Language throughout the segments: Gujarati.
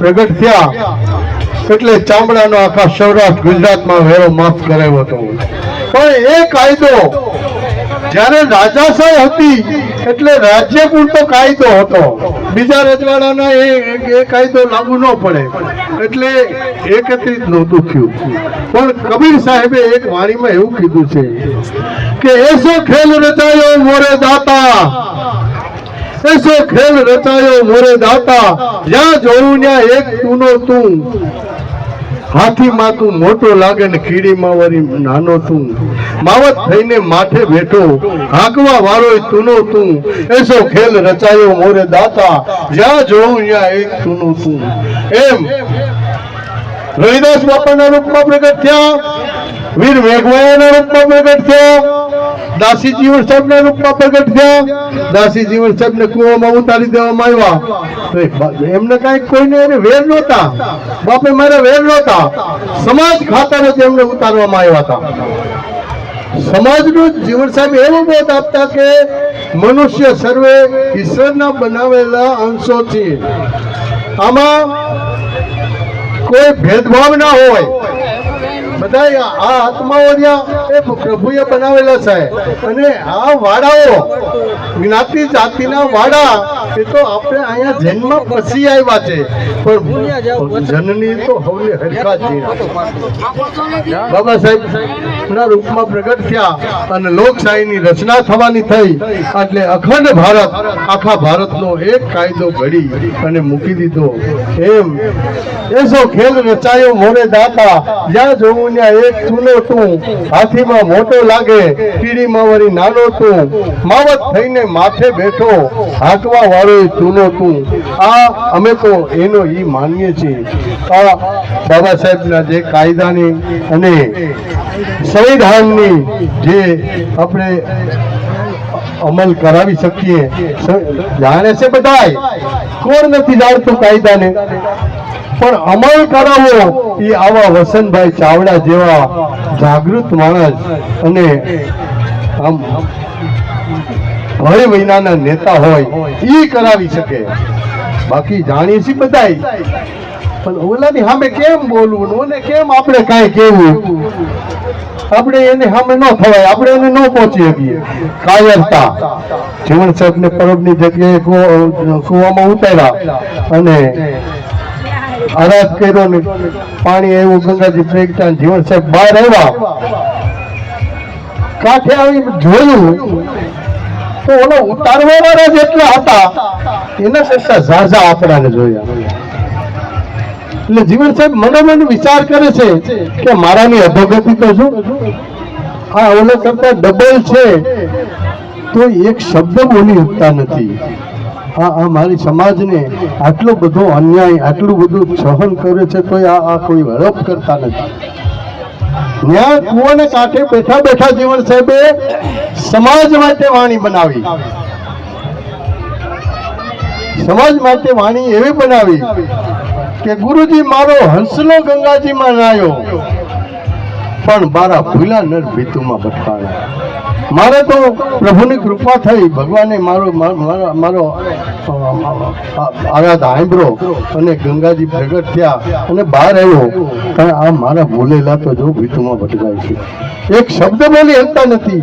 પ્રગટ થયા એટલે ચામડાનો આખા સૌરાષ્ટ્ર ગુજરાતમાં વેરો માફ કરાયો હતો. પણ એ કાયદો, જ્યારે રાજાશાહી હતી એટલે રાજ્ય પૂરતો કાયદો હતો. બીજા રજવાડાના એ કાયદો લાગુ ન પડે. એટલે એકત્રિત નહોતું થયું. પણ કબીર સાહેબે એક વાણીમાં એવું કીધું છે કે, એસો ખેલ રચાયો મોરે દાતા એસો ખેલ રચાયો મોરે દાતા. જ્યાં જોઉં ત્યાં એક તુનો તું. હાથીમાં તું મોટો લાગે ને કીડીમાં વળી નાનો તું. માવત થઈને માથે બેઠો. હાંકવા વાળો તુનો તું. એસો ખેલ રચાયો મોરે દાતા. જ્યાં જોઉં ત્યાં એક તુનો તું. એમ. રવિદાસ બાપાના રૂપમાં પ્રગટ થયા. વીર મેઘવાયાના રૂપમાં પ્રગટ થયા. દાસી જીવન સાહેબના રૂપમાં પ્રગટ થયા. દાસી જીવન સાહેબને કૂવામાં ઉતારી દેવામાં આવ્યા. એમને કાંઈ કોઈને એને વેર નહોતા. બાપે મારે વેર નહોતા. સમાજ ખાતર જ એમને ઉતારવામાં આવ્યા હતા. સમાજનું જીવન સાહેબ એવો બોધ આપતા કે મનુષ્ય સર્વે ઈશ્વરના બનાવેલા અંશો છે આમાં કોઈ ભેદભાવ ના હોય. બધા આ આત્માઓ જ્યાં એ પ્રભુએ બનાવેલા છે. અને આ વાડાઓ જ્ઞાતિ જાતિના વાડા એ તો આપણે અહીંયા જન્મ પછી આવ્યા છે. પણ જનની તો હવલે હરખા છે બાબા સાહેબ ના રૂપમાં પ્રગટ થયા અને લોકશાહીની રચના થવાની થઈ. એટલે અખંડ ભારત આખા ભારતનો એક કાયદો ઘડી અને મૂકી દીધો. એમ. એસો ખેલ રચાયો મોરે દાતા. જ્યાં જોવું ત્યાં એક ચૂનો તું. હાથીમાં મોટો લાગે કીડીમાં વળી નાનો તું. માવત થઈને માથે બેઠો. હાંકવા વાળો ચૂનો તું આ અમે તો એનો એ માનીએ છીએ. આ બાબા સાહેબના જે કાયદાની અને સંવિધાનની જે આપણે અમલ કરાવી શકીએ જાણે છે બધાય. કોણ નથી જાણતું કાયદાને? પણ અમલ કરાવવો એ આવા વસંતભાઈ ચાવડા જેવા જાગૃત માણસ અને આમ ભય મહિનાના નેતા હોય એ કરાવી શકે. બાકી જાણીએ છીએ બધાય. પણ ઓલાની સામે કેમ બોલવું ને કેમ આપણે કાંઈ કહેવું? આપણે એને સામે ન થવાય, આપણે એને ન પહોંચી શકીએ. કાયરતા. જીવન સાહેબ ને પરબની જગ્યાએ કુવામાં ઉતાર્યા અને આરાધ કર્યો ને પાણી એવું ગંગાજી ફેંકતા જીવન સાહેબ બહાર આવ્યા. કાંઠે આવી જોયું. તો ઓલો ઉતારવા જેટલા હતા. એના કરતા ઝાઝા આપણાને જોયા. એટલે જીવન સાહેબ મનોમન વિચાર કરે છે કે મારાની અધોગતિ તો શું? આ ઓલો કરતા ડબલ છે. તો એક શબ્દ બોલી શકતા નથી. આ આ મારી સમાજને આટલો બધો અન્યાય, આટલું બધું સહન કરે છે, તો આ કોઈ હડપ કરતા નથી. ત્યાં કુવાના કાંઠે બેઠા બેઠા જીવન સાહેબે સમાજ માટે વાણી બનાવી. સમાજ માટે વાણી એવી બનાવી કે ગુરુજી, મારો હંસલો ગંગાજીમાં નાયો. પણ મારા ભૂલા નર ભીતુમાં ભટકાણા મારે તો પ્રભુની કૃપા થઈ, ભગવાને મારો, મારા- આરાધ આંબરો અને ગંગાજી પ્રગટ થયા અને બહાર આવ્યો. પણ આ મારા ભૂલેલા તો જો ભીતુમાં ભટકાય છે. એક શબ્દ બોલી શકતા નથી.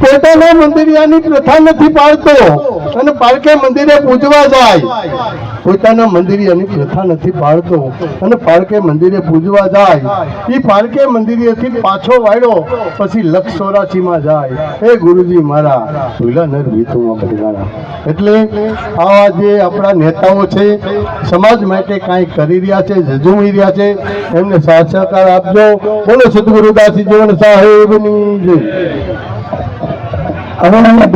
પોતાના મંદિરિયાની પ્રથા નથી પાડતો અને પારકે મંદિરે પૂજવા જાય. પોતાના મંદિરિયાની પ્રથા નથી પાડતો. અને પાળકે મંદિરે પૂજવા જાય, એ પાળકે મંદિરેથી પાછો વાળ્યો પછી લક્ષસોરાચીમાં જાય. એ ગુરુજી મારા, ભૂલા નર ભીતુમાં ભટકાણા એટલે આવા જે આપણા નેતાઓ છે, સમાજ માટે કાંઈ કરી રહ્યા છે, ઝઝુમી રહ્યા છે, એમને સાથ સહકાર આપજો. બોલો સદગુરુદાસજી જીવન સાહેબની જય. હવે